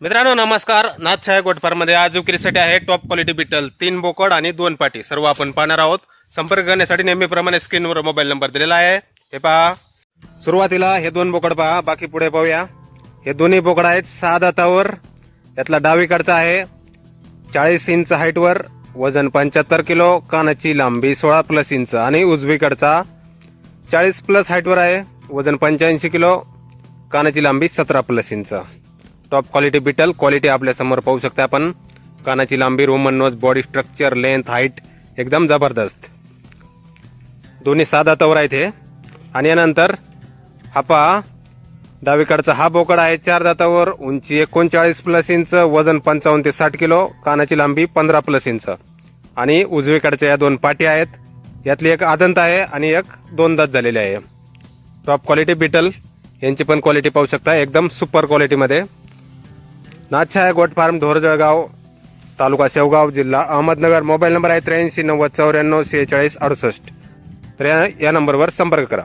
मित्रांनो नमस्कार. नाथ छाया गोटफारमध्ये आज विक्रीसाठी आहे टॉप क्वालिटी बिटल तीन बोकड आणि दोन पाटी. सर्व आपण पाहणार आहोत. संपर्क करण्यासाठी नेहमीप्रमाणे स्क्रीनवर मोबाईल नंबर दिलेला आहे. हे पहा. सुरुवातीला हे दोन बोकड पहा. बाकी पुढे पाहूया. हे दोन्ही बोकड आहेत सहा दातावर यातला डावीकडचा आहे. चाळीस इंच हाईटवर वजन पंच्याहत्तर किलो. कानाची लांबी सोळा प्लस इंच आणि उजवीकडचा चाळीस प्लस हाईटवर आहे. वजन पंच्याऐंशी किलो. कानाची लांबी सतरा plus inch top quality Beetal quality आपल्यासमोर पाहू शकता आपण. कानाची लांबी Roman nose body structure length height एकदम जबरदस्त. दोन्ही साधा तवर आहेत हे. आणि यानंतर हा पहा डावीकडचा हा बोकड आहे चार दातावर उंची एकोणचाळीस प्लस इंच वजन पंचावन्न ते साठ किलो कानाची लांबी पंधरा प्लस इंच आणि उजवीकडच्या या दोन पाटी आहेत. यातली एक आदंत आहे आणि एक दोन दात झालेली आहे. टॉप क्वालिटी बिटल यांची पण क्वालिटी पाहू शकता एकदम सुपर क्वालिटीमध्ये नाच्छा आहे गोट फार्म ढोरजळगाव तालुका शेवगाव जिल्हा अहमदनगर. मोबाईल नंबर आहे त्र्याऐंशी नव्वद चौऱ्याण्णव सेहेचाळीस अडुसष्ट. तर या नंबरवर संपर्क करा.